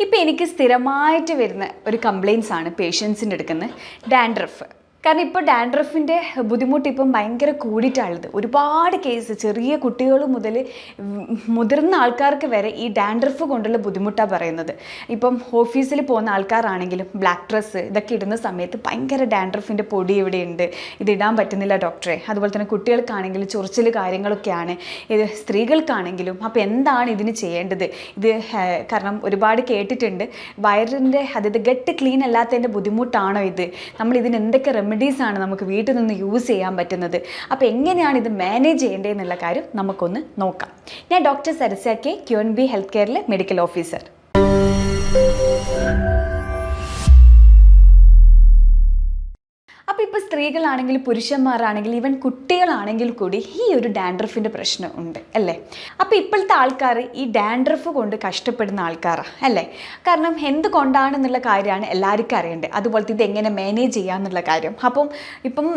ഇപ്പം എനിക്ക് സ്ഥിരമായിട്ട് വരുന്ന ഒരു കംപ്ലയിൻസ് ആണ് പേഷ്യൻസിന്റെ എടുക്കുന്നത് ഡാൻഡ്രഫ് കാരണം ഇപ്പോൾ ഡാൻഡ്രഫിന്റെ ബുദ്ധിമുട്ട് ഇപ്പം ഭയങ്കര കൂടിയിട്ടാണുള്ളത് ഒരുപാട് കേസ് ചെറിയ കുട്ടികൾ മുതൽ മുതിർന്ന ആൾക്കാർക്ക് വരെ ഈ ഡാൻഡ്രഫ് കൊണ്ടുള്ള ബുദ്ധിമുട്ടാണ് പറയുന്നത്. ഇപ്പം ഓഫീസിൽ പോകുന്ന ആൾക്കാരാണെങ്കിലും ബ്ലാക്ക് ഡ്രസ്സ് ഇതൊക്കെ ഇടുന്ന സമയത്ത് ഭയങ്കര ഡാൻഡ്രഫിന്റെ പൊടി ഇവിടെയുണ്ട് ഇത് ഇടാൻ പറ്റുന്നില്ല ഡോക്ടറെ. അതുപോലെ തന്നെ കുട്ടികൾക്കാണെങ്കിലും ചൊറിച്ചിൽ കാര്യങ്ങളൊക്കെയാണ്. ഇത് സ്ത്രീകൾക്കാണെങ്കിലും അപ്പോൾ എന്താണ് ഇതിന് ചെയ്യേണ്ടത്? ഇത് കാരണം ഒരുപാട് കേട്ടിട്ടുണ്ട്. വയറിന്റെ അതായത് ഗട്ട് ക്ലീൻ അല്ലാത്തതിന്റെ ബുദ്ധിമുട്ടാണോ ഇത്? നമ്മൾ ഇതിന് എന്തൊക്കെ ആണ് നമുക്ക് വീട്ടിൽ നിന്ന് യൂസ് ചെയ്യാൻ പറ്റുന്നത്. അപ്പോൾ എങ്ങനെയാണ് ഇത് മാനേജ് ചെയ്യേണ്ടതെന്നുള്ള കാര്യം നമുക്കൊന്ന് നോക്കാം. ഞാൻ doctor Sarasa K Q N B health കെയറിലെ medical officer അപ്പോൾ ഇപ്പോൾ സ്ത്രീകളാണെങ്കിൽ പുരുഷന്മാരാണെങ്കിൽ ഈവൻ കുട്ടികളാണെങ്കിൽ കൂടി ഈ ഒരു ഡാൻഡ്രഫിന്റെ പ്രശ്നം ഉണ്ട് അല്ലേ? അപ്പോൾ ഇപ്പോഴത്തെ ആൾക്കാർ ഈ ഡാൻഡ്രഫ് കൊണ്ട് കഷ്ടപ്പെടുന്ന ആൾക്കാരാണ് അല്ലേ? കാരണം എന്തുകൊണ്ടാണെന്നുള്ള കാര്യമാണ് എല്ലാവർക്കും അറിയേണ്ടത്. അതുപോലത്തെ ഇത് എങ്ങനെ മാനേജ് ചെയ്യാമെന്നുള്ള കാര്യം. അപ്പം ഇപ്പം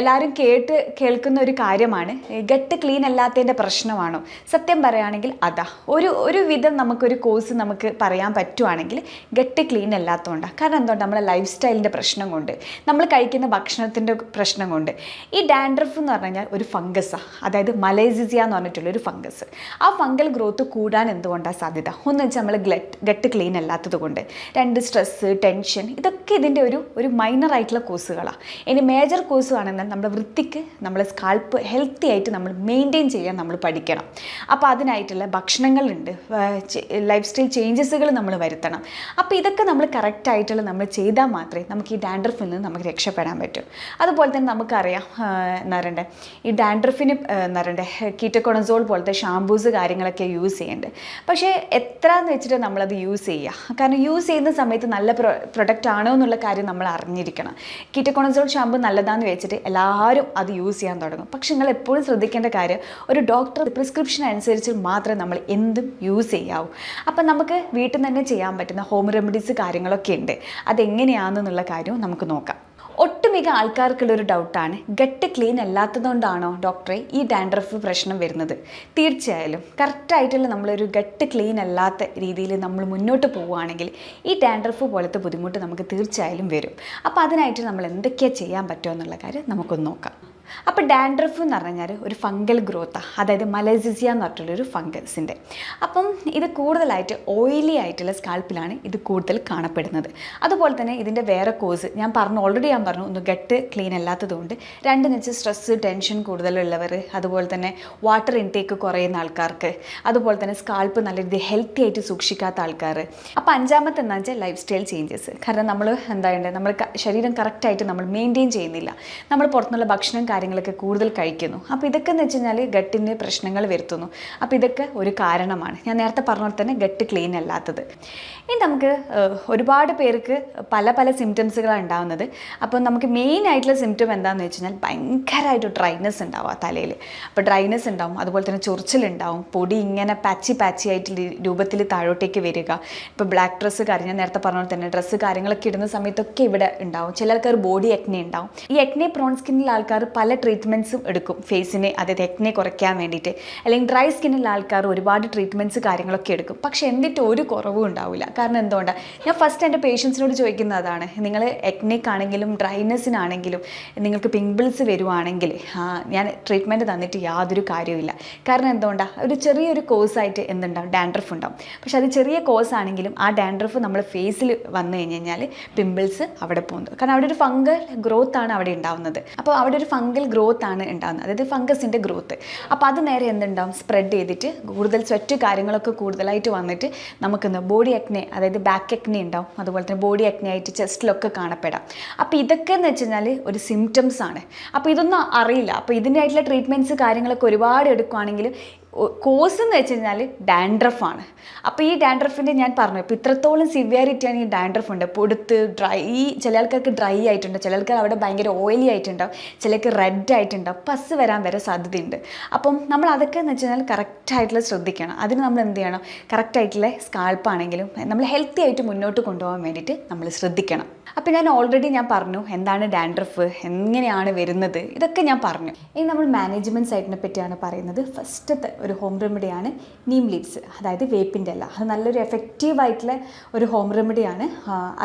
എല്ലാവരും കേട്ട് കേൾക്കുന്ന ഒരു കാര്യമാണ് ഗട്ട് ക്ലീൻ അല്ലാത്തതിന്റെ പ്രശ്നമാണോ? സത്യം പറയുകയാണെങ്കിൽ അതാ. ഒരു ഒരു വിധം നമുക്കൊരു കോഴ്സ് നമുക്ക് പറയാൻ പറ്റുവാണെങ്കിൽ ഗട്ട് ക്ലീൻ അല്ലാത്തതുകൊണ്ടാണ് കാരണം എന്തുകൊണ്ട്? നമ്മുടെ ലൈഫ് സ്റ്റൈലിന്റെ പ്രശ്നം കൊണ്ട്. നമ്മൾ കഴിക്കുന്ന ഭക്ഷണത്തിന്റെ പ്രശ്നം കൊണ്ട് ഈ ഡാൻഡ്രഫ് എന്ന് പറഞ്ഞു കഴിഞ്ഞാൽ ഒരു ഫംഗസാണ് അതായത് മലേസിസിയ എന്ന് പറഞ്ഞിട്ടുള്ള ഒരു ഫംഗസ്. ആ ഫംഗൽ ഗ്രോത്ത് കൂടാൻ എന്തുകൊണ്ടാണ് സാധ്യത? ഒന്ന് വെച്ചാൽ നമ്മൾ ഗ്ലറ്റ് ഗട്ട് ക്ലീൻ അല്ലാത്തത് കൊണ്ട്. രണ്ട് സ്ട്രെസ്സ് ടെൻഷൻ ഇതൊക്കെ ഇതിന്റെ ഒരു ഒരു മൈനർ ആയിട്ടുള്ള കോഴ്സുകളാണ് ഇനി മേജർ കോഴ്സ് ആണെന്നാൽ നമ്മുടെ വൃത്തിക്ക് നമ്മൾ സ്കാൾപ്പ് ഹെൽത്തി ആയിട്ട് നമ്മൾ മെയിന്റെയിൻ ചെയ്യാൻ നമ്മൾ പഠിക്കണം. അപ്പോൾ അതിനായിട്ടുള്ള ഭക്ഷണങ്ങളുണ്ട്. ലൈഫ് സ്റ്റൈൽ ചേഞ്ചസുകൾ നമ്മൾ വരുത്തണം. അപ്പോൾ ഇതൊക്കെ നമ്മൾ കറക്റ്റായിട്ടുള്ള നമ്മൾ ചെയ്താൽ മാത്രമേ നമുക്ക് ഈ ഡാൻഡ്രഫിൽ നിന്ന് നമുക്ക് രക്ഷപ്പെടാൻ പറ്റൂ. അതുപോലെ തന്നെ നമുക്കറിയാം ആ, ഈ ഡാൻഡ്രഫിന് എന്താ കീറ്റക്കൊണസോൾ പോലത്തെ ഷാംപൂസ് കാര്യങ്ങളൊക്കെ യൂസ് ചെയ്യേണ്ടത് പക്ഷേ എത്ര എന്ന് വെച്ചിട്ട് നമ്മളത് യൂസ് ചെയ്യുക കാരണം യൂസ് ചെയ്യുന്ന സമയത്ത് നല്ല പ്രൊ പ്രൊഡക്റ്റ് ആണോ എന്നുള്ള കാര്യം നമ്മൾ അറിഞ്ഞിരിക്കണം. കീറ്റക്കോണസോൾ ഷാമ്പു നല്ലതാന്ന് വെച്ചിട്ട് എല്ലാവരും അത് യൂസ് ചെയ്യാൻ തുടങ്ങും. പക്ഷെ നിങ്ങൾ എപ്പോഴും ശ്രദ്ധിക്കേണ്ട കാര്യം ഒരു ഡോക്ടർ പ്രിസ്ക്രിപ്ഷൻ അനുസരിച്ച് മാത്രമേ നമ്മൾ എന്തും യൂസ് ചെയ്യാവൂ. അപ്പം നമുക്ക് വീട്ടിൽ തന്നെ ചെയ്യാൻ പറ്റുന്ന ഹോം റെമഡീസ് കാര്യങ്ങളൊക്കെ ഉണ്ട്. അതെങ്ങനെയാണെന്നുള്ള കാര്യവും നമുക്ക് നോക്കാം. ഒട്ടുമിക്ക ആൾക്കാർക്കുള്ളൊരു ഡൗട്ടാണ് ഗട്ട് ക്ലീൻ അല്ലാത്തതുകൊണ്ടാണോ ഡോക്ടറെ ഈ ഡാൻഡ്രഫ് പ്രശ്നം വരുന്നത്? തീർച്ചയായാലും കറക്റ്റായിട്ടുള്ള നമ്മളൊരു ഗട്ട് ക്ലീൻ അല്ലാത്ത രീതിയിൽ നമ്മൾ മുന്നോട്ട് പോവുകയാണെങ്കിൽ ഈ ഡാൻഡ്രഫ് പോലത്തെ ബുദ്ധിമുട്ട് നമുക്ക് തീർച്ചയായാലും വരും. അപ്പോൾ അതിനായിട്ട് നമ്മൾ എന്തൊക്കെയാണ് ചെയ്യാൻ പറ്റുമോ എന്നുള്ള കാര്യം നമുക്കൊന്ന് നോക്കാം. അപ്പോൾ ഡാൻഡ്രഫ് എന്ന് പറഞ്ഞാൽ ഒരു ഫംഗൽ ഗ്രോത്താണ് അതായത് മലസിസിയ എന്ന് പറഞ്ഞിട്ടുള്ളൊരു ഫംഗസിന്റെ അപ്പം ഇത് കൂടുതലായിട്ട് ഓയിലി ആയിട്ടുള്ള സ്കാൽപ്പിലാണ് ഇത് കൂടുതൽ കാണപ്പെടുന്നത്. അതുപോലെ തന്നെ ഇതിന്റെ വേറെ കോഴ്സ് ഞാൻ പറഞ്ഞു ഓൾറെഡി ഞാൻ പറഞ്ഞു ഒന്ന് ഗട്ട് ക്ലീൻ അല്ലാത്തതുകൊണ്ട് രണ്ടെന്ന് വെച്ചാൽ സ്ട്രെസ് ടെൻഷൻ കൂടുതലുള്ളവർ അതുപോലെ തന്നെ വാട്ടർ ഇൻടേക്ക് കുറയുന്ന ആൾക്കാർക്ക് അതുപോലെ തന്നെ സ്കാൽപ്പ് നല്ല രീതിയിൽ ഹെൽത്തി ആയിട്ട് സൂക്ഷിക്കാത്ത ആൾക്കാർ. അപ്പോൾ അഞ്ചാമത്തെ എന്താ വെച്ചാൽ ലൈഫ് സ്റ്റൈൽ ചേഞ്ചസ് കാരണം നമ്മൾ എന്താ നമ്മൾ ശരീരം കറക്റ്റായിട്ട് നമ്മൾ മെയിന്റെയിൻ ചെയ്യുന്നില്ല. നമ്മൾ പുറത്തുനിന്നുള്ള ഭക്ഷണം കാര്യങ്ങളൊക്കെ കൂടുതൽ കഴിക്കുന്നു. അപ്പോൾ ഇതൊക്കെ എന്ന് വെച്ച് കഴിഞ്ഞാൽ ഗട്ടിന് പ്രശ്നങ്ങൾ വരുത്തുന്നു. അപ്പോൾ ഇതൊക്കെ ഒരു കാരണമാണ്. ഞാൻ നേരത്തെ പറഞ്ഞ പോലെ തന്നെ ഗട്ട് ക്ലീൻ അല്ലാത്തത്. ഇനി നമുക്ക് ഒരുപാട് പേർക്ക് പല പല സിംറ്റംസുകളാണ് ഉണ്ടാകുന്നത് അപ്പോൾ നമുക്ക് മെയിൻ ആയിട്ടുള്ള സിംറ്റം എന്താണെന്ന് വെച്ച് കഴിഞ്ഞാൽ ഭയങ്കരമായിട്ട് ഡ്രൈനെസ് ഉണ്ടാവും ആ തലയിൽ അപ്പോൾ ഡ്രൈനെസ് ഉണ്ടാവും അതുപോലെ തന്നെ ചൊറിച്ചിലുണ്ടാവും പൊടി ഇങ്ങനെ പാച്ചി പാച്ചി ആയിട്ട് രൂപത്തിൽ താഴോട്ടേക്ക് വരിക. ഇപ്പോൾ ബ്ലാക്ക് ഡ്രസ്സ് കാര്യം ഞാൻ നേരത്തെ പറഞ്ഞ പോലെ തന്നെ ഡ്രസ്സ് കാര്യങ്ങളൊക്കെ ഇടുന്ന സമയത്തൊക്കെ ഇവിടെ ഉണ്ടാവും. ചിലർക്കാർ ബോഡി എക്നെ ഉണ്ടാവും. ഈ എക്നെ പ്രോൺ സ്കിന്നിലെ ആൾക്കാർ പല ട്രീറ്റ്മെന്റ്സും എടുക്കും. ഫേസിനെ അതായത് എക്നെ കുറയ്ക്കാൻ വേണ്ടിയിട്ട്. അല്ലെങ്കിൽ ഡ്രൈ സ്കിന്നുള്ള ആൾക്കാർ ഒരുപാട് ട്രീറ്റ്മെന്റ്സ് കാര്യങ്ങളൊക്കെ എടുക്കും. പക്ഷേ എന്നിട്ട് ഒരു കുറവും ഉണ്ടാവില്ല കാരണം എന്തുകൊണ്ടാണ് ഞാൻ ഫസ്റ്റ് എന്റെ പേഷ്യൻസിനോട് ചോദിക്കുന്നത് അതാണ് നിങ്ങൾ എക്നെക്കാണെങ്കിലും ഡ്രൈനെസ്സിനാണെങ്കിലും നിങ്ങൾക്ക് പിമ്പിൾസ് വരുവാണെങ്കിൽ ഞാൻ ട്രീറ്റ്മെന്റ് തന്നിട്ട് യാതൊരു കാര്യവുമില്ല. കാരണം എന്തുകൊണ്ടാണ് ഒരു ചെറിയൊരു കോഴ്സായിട്ട് എന്തുണ്ടാവും? ഡാൻഡ്രഫ് ഉണ്ടാവും. പക്ഷെ അത് ചെറിയ കോഴ്സ് ആണെങ്കിലും ആ ഡാൻഡ്രഫ് നമ്മൾ ഫേസിൽ വന്നു കഴിഞ്ഞ് കഴിഞ്ഞാൽ പിമ്പിൾസ് അവിടെ പോകുന്നത്. കാരണം അവിടെ ഒരു ഫംഗൽ ഗ്രോത്ത് ആണ് അവിടെ ഉണ്ടാവുന്നത്. അപ്പോൾ അവിടെ ഒരു ഫംഗൽ ഗ്രോത്ത് ആണ് ഉണ്ടാകുന്നത് അതായത് ഫംഗസിന്റെ ഗ്രോത്ത് അപ്പോൾ അത് നേരെ എന്തുണ്ടാവും? സ്പ്രെഡ് ചെയ്തിട്ട് കൂടുതൽ സ്വെറ്റ് കാര്യങ്ങളൊക്കെ കൂടുതലായിട്ട് വന്നിട്ട് നമുക്കിന്ന് ബോഡി അക്നെ അതായത് ബാക്ക് അക്നെ ഉണ്ടാവും. അതുപോലെ തന്നെ ബോഡി അക്നെ ആയിട്ട് ചെസ്റ്റിലൊക്കെ കാണപ്പെടാം. അപ്പോൾ ഇതൊക്കെ എന്ന് വെച്ച് കഴിഞ്ഞാൽ ഒരു സിംറ്റംസ് ആണ്. അപ്പോൾ ഇതൊന്നും അറിയില്ല. അപ്പോൾ ഇതിന്റെ ആയിട്ടുള്ള ട്രീറ്റ്മെന്റ്സ് കാര്യങ്ങളൊക്കെ ഒരുപാട് എടുക്കുകയാണെങ്കിൽ കോഴ്സ് എന്ന് വെച്ച് കഴിഞ്ഞാൽ ഡാൻഡ്രഫാണ് ആണ്. അപ്പോൾ ഈ ഡാൻഡ്രഫിന്റെ ഞാൻ പറഞ്ഞു ഇപ്പോൾ ഇത്രത്തോളം സിവിയറിറ്റിയാണ് ഈ ഡാൻഡ്രഫ് ഉണ്ട്. പൊടുത്ത് ഡ്രൈ ചില ആൾക്കാർക്ക് ഡ്രൈ ആയിട്ടുണ്ട് ചില ആൾക്കാർ അവിടെ ഭയങ്കര ഓയിലി ആയിട്ടുണ്ടാവും ചിലർക്ക് റെഡ് ആയിട്ടുണ്ടാവും പസ് വരാൻ വരെ സാധ്യതയുണ്ട്. അപ്പം നമ്മൾ അതൊക്കെ എന്ന് വെച്ച് കഴിഞ്ഞാൽ കറക്റ്റായിട്ടുള്ള ശ്രദ്ധിക്കണം. അതിന് നമ്മൾ എന്ത് ചെയ്യണം? കറക്റ്റായിട്ടുള്ള സ്കാൾപ്പാണെങ്കിലും നമ്മൾ ഹെൽത്തി ആയിട്ട് മുന്നോട്ട് കൊണ്ടുപോകാൻ വേണ്ടിയിട്ട് നമ്മൾ ശ്രദ്ധിക്കണം. അപ്പോൾ ഞാൻ ഓൾറെഡി ഞാൻ പറഞ്ഞു എന്താണ് ഡാൻഡ്രഫ് എങ്ങനെയാണ് വരുന്നത്? ഇതൊക്കെ ഞാൻ പറഞ്ഞു. ഇനി നമ്മൾ മാനേജ്മെന്റ് സൈറ്റിനെ പറ്റിയാണ് പറയുന്നത്. ഫസ്റ്റത്തെ ഒരു ഹോം റെമഡിയാണ് നീം ലീവ്സ് അതായത് വേപ്പിന്റെ ഇല. അത് നല്ലൊരു എഫക്റ്റീവ് ആയിട്ടുള്ള ഒരു ഹോം റെമഡിയാണ്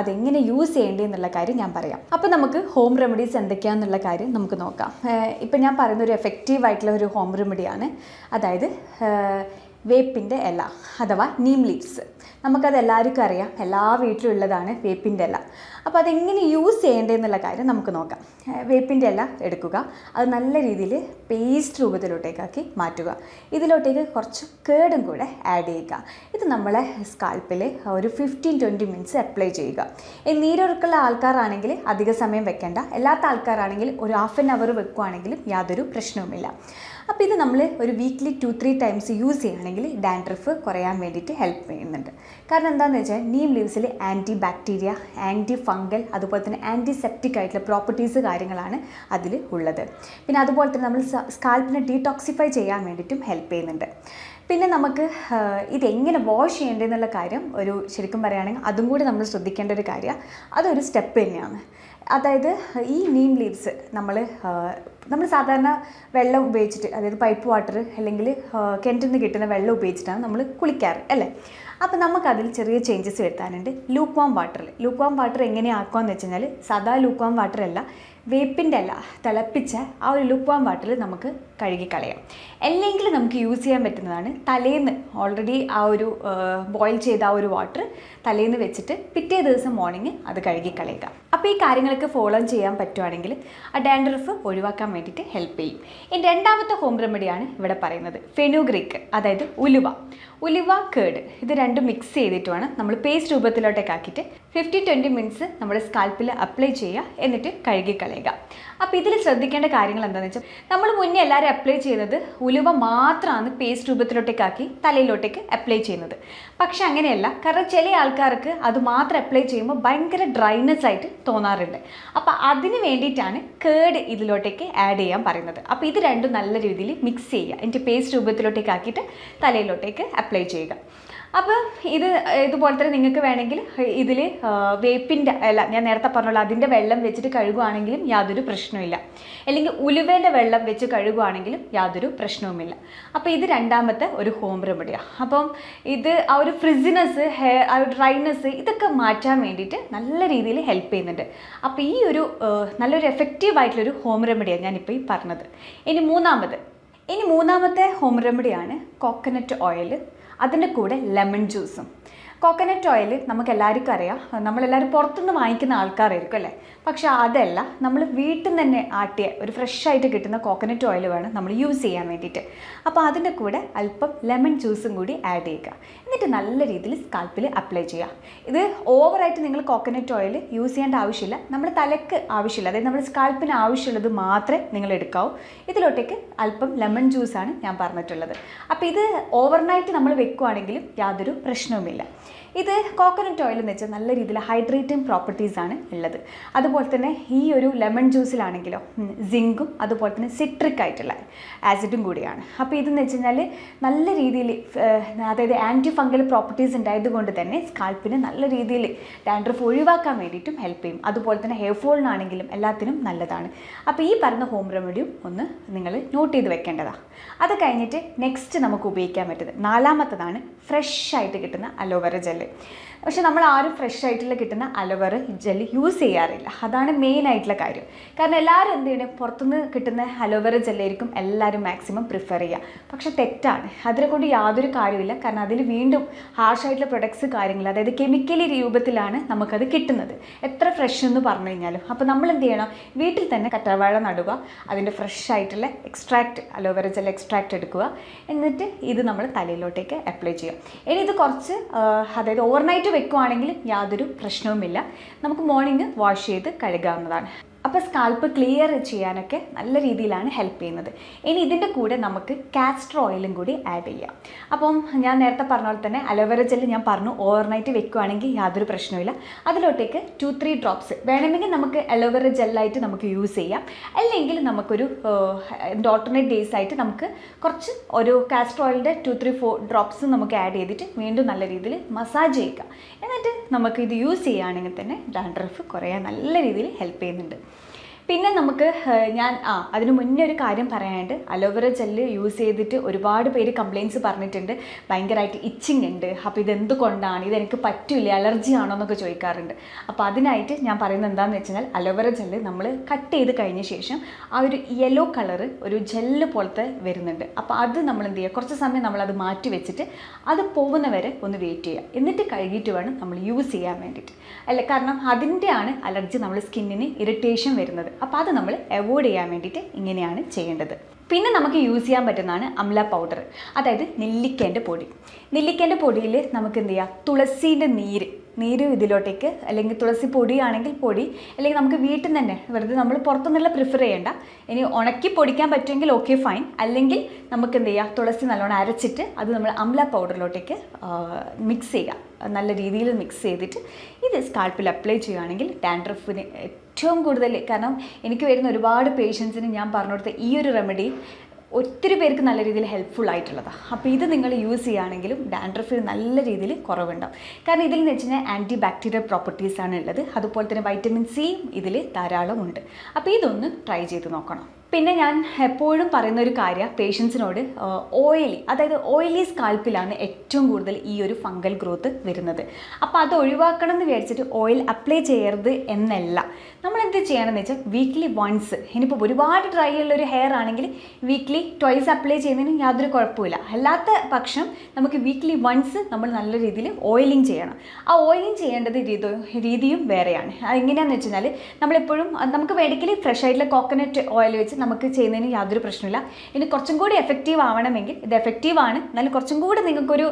അതെങ്ങനെ യൂസ് ചെയ്യേണ്ടത് എന്നുള്ള കാര്യം ഞാൻ പറയാം. അപ്പോൾ നമുക്ക് ഹോം റെമഡീസ് എന്തൊക്കെയാണെന്നുള്ള കാര്യം നമുക്ക് നോക്കാം. ഇപ്പം ഞാൻ പറയുന്ന ഒരു എഫക്റ്റീവ് ആയിട്ടുള്ള ഒരു ഹോം റെമഡിയാണ് അതായത് വേപ്പിന്റെ ഇല അഥവാ നീം ലീവ്സ് നമുക്കത് എല്ലാവർക്കും അറിയാം. എല്ലാ വീട്ടിലും ഉള്ളതാണ് വേപ്പിന്റെ ഇല. അപ്പോൾ അതെങ്ങനെ യൂസ് ചെയ്യേണ്ടതെന്നുള്ള കാര്യം നമുക്ക് നോക്കാം. വേപ്പിന്റെ ഇല എടുക്കുക. അത് നല്ല രീതിയിൽ പേസ്റ്റ് രൂപത്തിലോട്ടേക്കാക്കി മാറ്റുക. ഇതിലോട്ടേക്ക് കുറച്ച് കേടും കൂടെ ആഡ് ചെയ്യുക. ഇത് നമ്മളെ സ്കാൽപ്പിൽ ഒരു ഫിഫ്റ്റീൻ ട്വന്റി മിനിറ്റ്സ് അപ്ലൈ ചെയ്യുക. ഈ നീരൊഴുക്കുള്ള ആൾക്കാരാണെങ്കിൽ അധിക സമയം വെക്കേണ്ട. അല്ലാത്ത ആൾക്കാരാണെങ്കിൽ ഒരു ഹാഫ് ആൻ അവർ വെക്കുകയാണെങ്കിലും യാതൊരു പ്രശ്നവുമില്ല. അപ്പോൾ ഇത് നമ്മൾ ഒരു weekly two three times use ചെയ്യുകയാണെങ്കിൽ ഡാൻഡ്രഫ് കുറയാൻ വേണ്ടിയിട്ട് ഹെൽപ്പ് ചെയ്യുന്നുണ്ട്. കാരണം എന്താണെന്ന് വെച്ചാൽ നീം ലീവ്സിൽ ആന്റി ബാക്ടീരിയ ആന്റി ഫംഗൽ അതുപോലെ തന്നെ ആന്റിസെപ്റ്റിക് ആയിട്ടുള്ള പ്രോപ്പർട്ടീസ് കാര്യങ്ങളാണ് അതിൽ ഉള്ളത്. പിന്നെ അതുപോലെ തന്നെ നമ്മൾ സ്കാൽപ്പിനെ ഡീടോക്സിഫൈ ചെയ്യാൻ വേണ്ടിയിട്ടും ഹെൽപ്പ് ചെയ്യുന്നുണ്ട്. പിന്നെ നമുക്ക് ഇതെങ്ങനെ വാഷ് ചെയ്യേണ്ടതെന്നുള്ള കാര്യം ഒരു ശരിക്കും പറയുകയാണെങ്കിൽ അതും കൂടി നമ്മൾ ശ്രദ്ധിക്കേണ്ട ഒരു കാര്യമാണ് അതൊരു സ്റ്റെപ്പ് തന്നെയാണ്. അതായത് ഈ നീം ലീവ്സ് നമ്മൾ നമ്മൾ സാധാരണ വെള്ളം ഉപയോഗിച്ചിട്ട് അതായത് പൈപ്പ് വാട്ടർ അല്ലെങ്കിൽ കിണറ്റിൽ നിന്ന് കിട്ടുന്ന വെള്ളം ഉപയോഗിച്ചിട്ടാണ് നമ്മൾ കുളിക്കാറ് അല്ലേ? അപ്പോൾ നമുക്കതിൽ ചെറിയ ചേഞ്ചസ് വരുത്താനുണ്ട്. ലൂക്ക് വാം വാട്ടറിൽ ലൂക്ക് വാം വാട്ടർ എങ്ങനെയാക്കുക എന്ന് വെച്ച് കഴിഞ്ഞാൽ സാധാ ലൂക്ക് വാം വാട്ടർ അല്ല വേപ്പിന്റെ അല്ല തിളപ്പിച്ച ആ ഒരു ലുപ്പാൻ വാട്ടിൽ നമുക്ക് കഴുകിക്കളയാം അല്ലെങ്കിൽ നമുക്ക് യൂസ് ചെയ്യാൻ പറ്റുന്നതാണ് തലേന്ന് ഓൾറെഡി ആ ഒരു ബോയിൽ ചെയ്ത ആ ഒരു വാട്ടർ തലേന്ന് വെച്ചിട്ട് പിറ്റേ ദിവസം മോർണിംഗ് അത് കഴുകിക്കളയുക അപ്പോൾ ഈ കാര്യങ്ങളൊക്കെ ഫോളോ ചെയ്യാൻ പറ്റുവാണെങ്കിൽ ആ ഡാൻഡ്രഫ് ഒഴിവാക്കാൻ വേണ്ടിയിട്ട് ഹെൽപ്പ് ചെയ്യും. ഇനി രണ്ടാമത്തെ ഹോം റെമഡിയാണ് ഇവിടെ പറയുന്നത്. ഫെനുഗ്രിക്ക് അതായത് ഉലുവ. ഉലുവ കേട് ഇത് രണ്ടും മിക്സ് ചെയ്തിട്ട് വേണം നമ്മൾ പേസ്റ്റ് രൂപത്തിലോട്ടേക്ക് ആക്കിയിട്ട് ഫിഫ്റ്റി ട്വന്റി മിനിറ്റ്സ് നമ്മുടെ സ്കാൽപ്പിൽ അപ്ലൈ ചെയ്യുക എന്നിട്ട് കഴുകി കളയുക അപ്പോൾ ഇതിൽ ശ്രദ്ധിക്കേണ്ട കാര്യങ്ങൾ എന്താണെന്ന് വെച്ചാൽ നമ്മൾ മുന്നേ എല്ലാവരും അപ്ലൈ ചെയ്യുന്നത് ഉലുവ മാത്രമാണ് പേസ്റ്റ് രൂപത്തിലോട്ടേക്കാക്കി തലയിലോട്ടേക്ക് അപ്ലൈ ചെയ്യുന്നത്. പക്ഷെ അങ്ങനെയല്ല കാരണം ചില ആൾക്കാർക്ക് അത് മാത്രം അപ്ലൈ ചെയ്യുമ്പോൾ ഭയങ്കര ഡ്രൈനെസ് ആയിട്ട് തോന്നാറുണ്ട്. അപ്പോൾ അതിന് വേണ്ടിയിട്ടാണ് കേട് ഇതിലോട്ടേക്ക് ആഡ് ചെയ്യാൻ പറയുന്നത്. അപ്പോൾ ഇത് രണ്ടും നല്ല രീതിയിൽ മിക്സ് ചെയ്യുക. എന്റെ പേസ്റ്റ് രൂപത്തിലോട്ടേക്ക് ആക്കിയിട്ട് തലയിലോട്ടേക്ക് അപ്ലൈ ചെയ്യുക. അപ്പോൾ ഇത് ഇതുപോലെ തന്നെ നിങ്ങൾക്ക് വേണമെങ്കിൽ ഇതിൽ വേപ്പിന്റെ അല്ല ഞാൻ നേരത്തെ പറഞ്ഞല്ലോ അതിന്റെ വെള്ളം വെച്ചിട്ട് കഴുകുവാണെങ്കിലും യാതൊരു പ്രശ്നവുമില്ല. അല്ലെങ്കിൽ ഉലുവേന്റെ വെള്ളം വെച്ച് കഴുകുവാണെങ്കിലും യാതൊരു പ്രശ്നവുമില്ല. അപ്പോൾ ഇത് രണ്ടാമത്തെ ഒരു ഹോം റെമഡിയാണ് അപ്പം ഇത് ആ ഒരു ഫ്രിസിനെസ് ഹെയർ ആ ഒരു ഡ്രൈനെസ് ഇതൊക്കെ മാറ്റാൻ വേണ്ടിയിട്ട് നല്ല രീതിയിൽ ഹെൽപ്പ് ചെയ്യുന്നുണ്ട്. അപ്പോൾ ഈ ഒരു നല്ലൊരു എഫക്റ്റീവ് ആയിട്ടുള്ളൊരു ഹോം റെമഡിയാണ് ഞാനിപ്പോൾ ഈ പറഞ്ഞത്. ഇനി മൂന്നാമത്. ഇനി മൂന്നാമത്തെ ഹോം റെമഡിയാണ് കോക്കനട്ട് ഓയിൽ അതിന്റെ കൂടെ ലെമൺ ജ്യൂസും. കോക്കനട്ട് ഓയിൽ നമുക്ക് എല്ലാവർക്കും അറിയാം. നമ്മളെല്ലാവരും പുറത്തുനിന്ന് വാങ്ങിക്കുന്ന ആൾക്കാരായിരിക്കും അല്ലേ? പക്ഷെ അതല്ല നമ്മൾ വീട്ടിൽ നിന്ന് തന്നെ ആട്ടിയ ഒരു ഫ്രഷ് ആയിട്ട് കിട്ടുന്ന കോക്കനട്ട് ഓയിൽ വേണം നമ്മൾ യൂസ് ചെയ്യാൻ വേണ്ടിയിട്ട്. അപ്പോൾ അതിന്റെ കൂടെ അല്പം ലെമൺ ജ്യൂസും കൂടി ആഡ് ചെയ്യുക. എന്നിട്ട് നല്ല രീതിയിൽ സ്കാൽപ്പിൽ അപ്ലൈ ചെയ്യുക. ഇത് ഓവറായിട്ട് നിങ്ങൾ കോക്കനട്ട് ഓയിൽ യൂസ് ചെയ്യേണ്ട ആവശ്യമില്ല. നമ്മുടെ തലക്ക് ആവശ്യമില്ല. അതായത് നമ്മുടെ സ്കാൽപ്പിന് ആവശ്യമുള്ളത് മാത്രമേ നിങ്ങൾ എടുക്കാവൂ. ഇതിലോട്ടേക്ക് അല്പം ലെമൺ ജ്യൂസാണ് ഞാൻ പറഞ്ഞിട്ടുള്ളത്. അപ്പോൾ ഇത് ഓവർനൈറ്റ് നമ്മൾ വെക്കുവാണെങ്കിലും യാതൊരു പ്രശ്നവുമില്ല. ഇത് കോക്കനട്ട് ഓയിൽ എന്ന് വെച്ചാൽ നല്ല രീതിയിൽ ഹൈഡ്രേറ്റിംഗ് പ്രോപ്പർട്ടീസ് ആണ് ഉള്ളത്. അതുപോലെ തന്നെ ഈ ഒരു ലെമൺ ജ്യൂസിലാണെങ്കിലോ സിങ്കും അതുപോലെ തന്നെ സിട്രിക് ആയിട്ടുള്ള ആസിഡും കൂടിയാണ്. അപ്പോൾ ഇതെന്ന് വെച്ച് കഴിഞ്ഞാൽ നല്ല രീതിയിൽ അതായത് ആന്റി ഫംഗൽ പ്രോപ്പർട്ടീസ് ഉണ്ടായതുകൊണ്ട് തന്നെ സ്കാൽപ്പിന് നല്ല രീതിയിൽ ഡാൻഡ്രഫ് ഒഴിവാക്കാൻ വേണ്ടിയിട്ടും ഹെൽപ്പ് ചെയ്യും. അതുപോലെ തന്നെ ഹെയർ ഫോളിനാണെങ്കിലും എല്ലാത്തിനും നല്ലതാണ്. അപ്പോൾ ഈ പറഞ്ഞ ഹോം റെമഡിയും ഒന്ന് നിങ്ങൾ നോട്ട് ചെയ്ത് വെക്കേണ്ടതാണ് അത് കഴിഞ്ഞിട്ട് നെക്സ്റ്റ് നമുക്ക് ഉപയോഗിക്കാൻ പറ്റുന്നത് നാലാമത്തതാണ് ഫ്രഷ് ആയിട്ട് കിട്ടുന്ന അലോവേറ ജെല്ല് പക്ഷെ നമ്മൾ ആരും ഫ്രഷ് ആയിട്ടുള്ള കിട്ടുന്ന അലോവേറ ജെല്ല് യൂസ് ചെയ്യാറില്ല. അതാണ് മെയിൻ ആയിട്ടുള്ള കാര്യം. കാരണം എല്ലാവരും എന്ത് ചെയ്യണം? പുറത്തുനിന്ന് കിട്ടുന്ന അലോവേറ ജെല്ലായിരിക്കും എല്ലാവരും മാക്സിമം പ്രിഫർ ചെയ്യുക. പക്ഷെ തെറ്റാണ്. അതിനെ കൊണ്ട് യാതൊരു കാര്യമില്ല കാരണം അതിൽ വീണ്ടും ഹാർഷായിട്ടുള്ള പ്രൊഡക്ട്സ് കാര്യങ്ങൾ അതായത് കെമിക്കലി രൂപത്തിലാണ് നമുക്കത് കിട്ടുന്നത്. എത്ര ഫ്രഷ് എന്ന് പറഞ്ഞു കഴിഞ്ഞാലും. അപ്പോൾ നമ്മൾ എന്ത് ചെയ്യണം? വീട്ടിൽ തന്നെ കറ്റാർവാഴ നടുക അതിന്റെ ഫ്രഷ് ആയിട്ടുള്ള എക്സ്ട്രാക്റ്റ് അലോവേറ ജെൽ എക്സ്ട്രാക്റ്റ് എടുക്കുക. എന്നിട്ട് ഇത് നമ്മൾ തലയിലോട്ടേക്ക് അപ്ലൈ ചെയ്യുക. ഇനി ഇത് കുറച്ച് അതായത് ഓവർനൈറ്റ് വെക്കുവാണെങ്കിൽ യാതൊരു പ്രശ്നവുമില്ല. നമുക്ക് മോർണിംഗ് വാഷ് ചെയ്ത് കഴുകാവുന്നതാണ്. അപ്പോൾ സ്കാൽപ്പ് ക്ലിയർ ചെയ്യാനൊക്കെ നല്ല രീതിയിലാണ് ഹെൽപ്പ് ചെയ്യുന്നത്. ഇനി ഇതിന്റെ കൂടെ നമുക്ക് കാസ്റ്റർ ഓയിലും കൂടി ആഡ് ചെയ്യാം. അപ്പം ഞാൻ നേരത്തെ പറഞ്ഞ പോലെ തന്നെ അലോവേറ ജെല്ല് ഞാൻ പറഞ്ഞു ഓവർനൈറ്റ് വെക്കുവാണെങ്കിൽ യാതൊരു പ്രശ്നവുമില്ല. അതിലോട്ടേക്ക് ടു ത്രീ ഡ്രോപ്സ് വേണമെങ്കിൽ നമുക്ക് അലോവേറ ജെല്ലായിട്ട് നമുക്ക് യൂസ് ചെയ്യാം. അല്ലെങ്കിൽ നമുക്കൊരു ഓൾട്ടർനേറ്റ് ഡേയ്സ് ആയിട്ട് നമുക്ക് കുറച്ച് ഒരു കാസ്റ്റർ ഓയിലിന്റെ ടു ത്രീ ഫോർ ഡ്രോപ്സ് നമുക്ക് ആഡ് ചെയ്തിട്ട് വീണ്ടും നല്ല രീതിയിൽ മസാജ് ചെയ്യുക. എന്നിട്ട് നമുക്ക് ഇത് യൂസ് ചെയ്യുകയാണെങ്കിൽ തന്നെ ഡാൻഡ്രഫ് കുറയാൻ നല്ല രീതിയിൽ ഹെൽപ്പ് ചെയ്യുന്നുണ്ട്. പിന്നെ നമുക്ക് ഞാൻ ആ അതിന് മുന്നേ ഒരു കാര്യം പറയാനായിട്ട് അലോവേര ജെല്ല് യൂസ് ചെയ്തിട്ട് ഒരുപാട് പേര് കംപ്ലയിന്റ്സ് പറഞ്ഞിട്ടുണ്ട്. ഭയങ്കരമായിട്ട് ഇച്ചിങ് ഉണ്ട്. അപ്പോൾ ഇതെന്തുകൊണ്ടാണ്? ഇതെനിക്ക് പറ്റില്ല അലർജി ആണോ എന്നൊക്കെ ചോദിക്കാറുണ്ട്. അപ്പോൾ അതിനായിട്ട് ഞാൻ പറയുന്നത് എന്താണെന്ന് വെച്ച് കഴിഞ്ഞാൽ അലോവേര ജെല്ല് നമ്മൾ കട്ട് ചെയ്ത് കഴിഞ്ഞ ശേഷം ആ ഒരു യെല്ലോ കളറ് ഒരു ജെല്ല് പോലത്തെ വരുന്നുണ്ട്. അപ്പോൾ അത് നമ്മൾ എന്ത് ചെയ്യുക? കുറച്ച് സമയം നമ്മളത് മാറ്റി വെച്ചിട്ട് അത് പോകുന്നവരെ ഒന്ന് വെയിറ്റ് ചെയ്യുക. എന്നിട്ട് കഴുകിയിട്ട് വേണം നമ്മൾ യൂസ് ചെയ്യാൻ വേണ്ടിയിട്ട്. അല്ല കാരണം അതിന്റെയാണ് അലർജി നമ്മൾ സ്കിന്നിന് ഇറിറ്റേഷൻ വരുന്നത്. അപ്പോൾ അത് നമ്മൾ അവോയ്ഡ് ചെയ്യാൻ വേണ്ടിയിട്ട് ഇങ്ങനെയാണ് ചെയ്യേണ്ടത്. പിന്നെ നമുക്ക് യൂസ് ചെയ്യാൻ പറ്റുന്നതാണ് അംല പൗഡർ അതായത് നെല്ലിക്കേന്റെ പൊടി. നെല്ലിക്കേന്റെ പൊടിയിൽ നമുക്ക് എന്ത് ചെയ്യാം? തുളസീന്റെ നീര് നീര് ഇതിലോട്ടേക്ക് അല്ലെങ്കിൽ തുളസി പൊടിയാണെങ്കിൽ പൊടി അല്ലെങ്കിൽ നമുക്ക് വീട്ടിൽ നിന്ന് തന്നെ വെറുതെ നമ്മൾ പുറത്തുനിന്നുള്ള പ്രിഫർ ചെയ്യേണ്ട. ഇനി ഉണക്കി പൊടിക്കാൻ പറ്റുമെങ്കിൽ ഓക്കെ ഫൈൻ അല്ലെങ്കിൽ നമുക്ക് എന്ത് ചെയ്യുക തുളസി നല്ലോണം അരച്ചിട്ട് അത് നമ്മൾ അംല പൗഡറിലോട്ടേക്ക് മിക്സ് ചെയ്യുക. നല്ല രീതിയിൽ മിക്സ് ചെയ്തിട്ട് ഇത് സ്കാൾപ്പിൽ അപ്ലൈ ചെയ്യുകയാണെങ്കിൽ ഡാൻഡ്രഫിന് ഏറ്റവും കൂടുതൽ കാരണം എനിക്ക് വരുന്ന ഒരുപാട് പേഷ്യൻസിന് ഞാൻ പറഞ്ഞു കൊടുത്ത ഈ ഒരു റെമഡി ഒത്തിരി പേർക്ക് നല്ല രീതിയിൽ ഹെൽപ്ഫുൾ ആയിട്ടുള്ളതാണ് അപ്പോൾ ഇത് നിങ്ങൾ യൂസ് ചെയ്യുകയാണെങ്കിലും ഡാൻഡ്രഫിന് നല്ല രീതിയിൽ കുറവുണ്ടാവും. കാരണം ഇതിൽ എന്ന് വെച്ച് കഴിഞ്ഞാൽ ആന്റി ബാക്ടീരിയൽ പ്രോപ്പർട്ടീസാണ് ഉള്ളത്. അതുപോലെ തന്നെ വൈറ്റമിൻ സിയും ഇതിൽ ധാരാളമുണ്ട്. അപ്പോൾ ഇതൊന്ന് ട്രൈ ചെയ്ത് നോക്കണം. പിന്നെ ഞാൻ എപ്പോഴും പറയുന്ന ഒരു കാര്യം പേഷ്യൻസിനോട് ഓയിലി അതായത് ഓയിലി സ്കാൽപ്പിലാണ് ഏറ്റവും കൂടുതൽ ഈ ഒരു ഫംഗൽ ഗ്രോത്ത് വരുന്നത്. അപ്പോൾ അത് ഒഴിവാക്കണം എന്ന് വിചാരിച്ചിട്ട് ഓയിൽ അപ്ലൈ ചെയ്യരുത് എന്നല്ല. നമ്മൾ എന്ത് ചെയ്യണമെന്ന് വെച്ചാൽ വീക്ക്ലി വൺസ് ഇനിയിപ്പോൾ ഒരുപാട് ഡ്രൈ ഉള്ള ഒരു ഹെയർ ആണെങ്കിൽ വീക്ക്ലി ട്വൈസ് അപ്ലൈ ചെയ്യുന്നതിന് യാതൊരു കുഴപ്പമില്ല അല്ലാത്ത പക്ഷം നമുക്ക് വീക്ക്ലി വൺസ് നമ്മൾ നല്ല രീതിയിൽ ഓയിലിംഗ് ചെയ്യണം. ആ ഓയിലിംഗ് ചെയ്യേണ്ടത് രീതി രീതിയും വേറെയാണ്. അത് എങ്ങനെയാണെന്ന് വെച്ച് കഴിഞ്ഞാൽ നമ്മളെപ്പോഴും നമുക്ക് വേണമെങ്കിൽ ഫ്രഷ് ആയിട്ടുള്ള കോക്കനട്ട് ഓയിൽ വെച്ച് നമുക്ക് ചെയ്യുന്നതിന് യാതൊരു പ്രശ്നമില്ല. ഇനി കുറച്ചും കൂടി എഫക്റ്റീവ് ആവണമെങ്കിൽ ഇത് എഫക്റ്റീവ് ആണ്. എന്നാലും കുറച്ചും കൂടി നിങ്ങൾക്കൊരു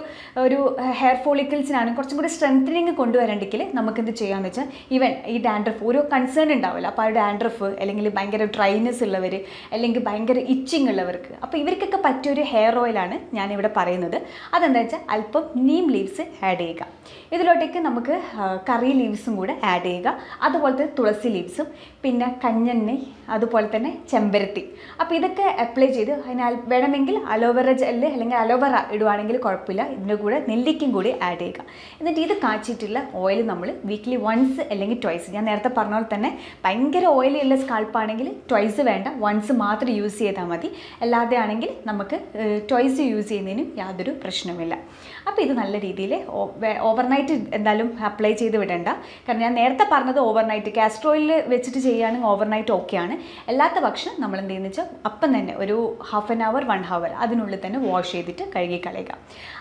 ഒരു ഹെയർ ഫോളിക്കിൾസിനാണ് കുറച്ചും കൂടി സ്ട്രെങ്തനിങ് കൊണ്ടുവരണ്ടെങ്കിൽ നമുക്ക് എന്ത് ചെയ്യാമെന്ന് വെച്ചാൽ ഈവൻ ഈ ഡാൻഡ്രഫ് ഓരോ കൺസേൺ ഉണ്ടാവില്ല. അപ്പോൾ ആ ഡാൻഡ്രഫ് അല്ലെങ്കിൽ ഭയങ്കര ഡ്രൈനെസ് ഉള്ളവർ അല്ലെങ്കിൽ ഭയങ്കര ഇച്ചിങ് ഉള്ളവർക്ക്. അപ്പോൾ ഇവർക്കൊക്കെ പറ്റിയൊരു ഹെയർ ഓയിലാണ് ഞാനിവിടെ പറയുന്നത്. അതെന്താ വെച്ചാൽ അല്പം നീം ലീവ്സ് ആഡ് ചെയ്യുക. ഇതിലോട്ടേക്ക് നമുക്ക് കറി ലീവ്സും കൂടെ ആഡ് ചെയ്യുക. അതുപോലെ തുളസി ലീവ്സും പിന്നെ കഞ്ഞെണ്ണി അതുപോലെ തന്നെ ചെമ്പരത്തി അപ്പോൾ ഇതൊക്കെ അപ്ലൈ ചെയ്ത് അതിനാൽ വേണമെങ്കിൽ അലോവെറ ജെല്ല് അല്ലെങ്കിൽ അലോവെറ ഇടുവാണെങ്കിൽ കുഴപ്പമില്ല. ഇതിന്റെ കൂടെ നെല്ലിക്കും കൂടി ആഡ് ചെയ്യുക. എന്നിട്ട് ഇത് കാച്ചിട്ടുള്ള ഓയിൽ നമ്മൾ വീക്ക്ലി വൺസ് അല്ലെങ്കിൽ ട്വൈസ് ഞാൻ നേരത്തെ പറഞ്ഞ പോലെ തന്നെ ഭയങ്കര ഓയിലുള്ള സ്കാൾപ്പാണെങ്കിൽ ട്വൈസ് വേണ്ട. വൺസ് മാത്രം യൂസ് ചെയ്താൽ മതി. അല്ലാതെ ആണെങ്കിൽ നമുക്ക് ട്വൈസ് യൂസ് ചെയ്യുന്നതിനും യാതൊരു പ്രശ്നവുമില്ല. അപ്പോൾ ഇത് നല്ല രീതിയിൽ ഓവർനൈറ്റ് എന്തായാലും അപ്ലൈ ചെയ്ത് വിടേണ്ട. കാരണം ഞാൻ നേരത്തെ പറഞ്ഞത് ഓവർനൈറ്റ് കാസ്ട്രോയിൽ വെച്ചിട്ട് ചെയ്യുകയാണെങ്കിൽ ഓവർനൈറ്റ് ഓക്കെയാണ് അല്ലാത്ത പക്ഷം നമ്മൾ എന്ത് ചെയ്യുന്നത് വെച്ചാൽ അപ്പം തന്നെ ഒരു half an hour one hour അതിനുള്ളിൽ തന്നെ വാഷ് ചെയ്തിട്ട് കഴുകി കളയുക.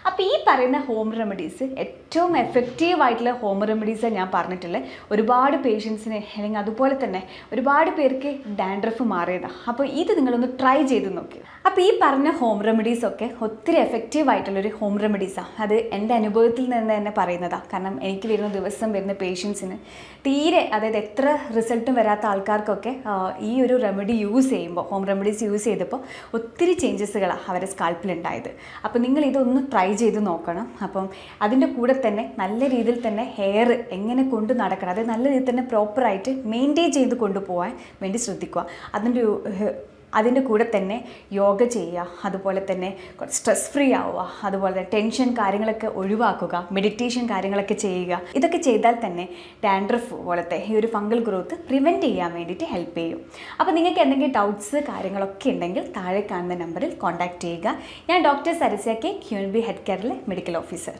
അപ്പോൾ ഈ പറയുന്ന ഹോം റെമഡീസ് ഏറ്റവും എഫക്റ്റീവ് ആയിട്ടുള്ള ഹോം റെമഡീസ് ഞാൻ പറഞ്ഞിട്ടുള്ളത് ഒരുപാട് പേഷ്യൻസിന് അല്ലെങ്കിൽ അതുപോലെ തന്നെ ഒരുപാട് പേർക്ക് ഡാൻഡ്രഫ് മാറിയതാണ് അപ്പോൾ ഇത് നിങ്ങളൊന്ന് ട്രൈ ചെയ്ത് നോക്കി. അപ്പോൾ ഈ പറഞ്ഞ ഹോം റെമഡീസ് ഒക്കെ ഒത്തിരി എഫക്റ്റീവ് ആയിട്ടുള്ളൊരു ഹോം റെമഡീസാണ് അത് എന്റെ അനുഭവത്തിൽ നിന്ന് തന്നെ പറയുന്നതാണ് കാരണം എനിക്ക് വരുന്ന ദിവസം വരുന്ന പേഷ്യൻസിന് തീരെ അതായത് എത്ര റിസൾട്ടും വരാത്ത ആൾക്കാർക്കൊക്കെ ഈ ഒരു റെമഡി യൂസ് ചെയ്യുമ്പോൾ ഹോം റെമഡീസ് യൂസ് ചെയ്തപ്പോൾ ഒത്തിരി ചേഞ്ചസുകളാണ് അവരെ സ്കാൽപ്പിലുണ്ടായത് അപ്പോൾ നിങ്ങൾ ഇതൊന്ന് ട്രൈ ചെയ്ത് നോക്കണം. അപ്പം അതിന്റെ കൂടെ തന്നെ നല്ല രീതിയിൽ തന്നെ ഹെയർ എങ്ങനെ കൊണ്ട് നടക്കണം അതായത് നല്ല രീതിയിൽ തന്നെ പ്രോപ്പറായിട്ട് മെയിന്റെയിൻ ചെയ്ത് കൊണ്ടുപോകാൻ വേണ്ടി ശ്രദ്ധിക്കുക. അതിന്റെ അതിന്റെ കൂടെ തന്നെ യോഗ ചെയ്യുക അതുപോലെ തന്നെ സ്ട്രെസ് ഫ്രീ ആവുക അതുപോലെ തന്നെ ടെൻഷൻ കാര്യങ്ങളൊക്കെ ഒഴിവാക്കുക മെഡിറ്റേഷൻ കാര്യങ്ങളൊക്കെ ചെയ്യുക. ഇതൊക്കെ ചെയ്താൽ തന്നെ ഡാൻഡ്രഫ് പോലത്തെ ഈ ഒരു ഫംഗൽ ഗ്രോത്ത് പ്രിവെന്റ് ചെയ്യാൻ വേണ്ടിയിട്ട് ഹെൽപ്പ് ചെയ്യും. അപ്പോൾ നിങ്ങൾക്ക് എന്തെങ്കിലും ഡൗട്ട്സ് കാര്യങ്ങളൊക്കെ ഉണ്ടെങ്കിൽ താഴെ കാണുന്ന നമ്പറിൽ കോൺടാക്റ്റ് ചെയ്യുക. ഞാൻ doctor Sarasya K B head കെയറിലെ medical officer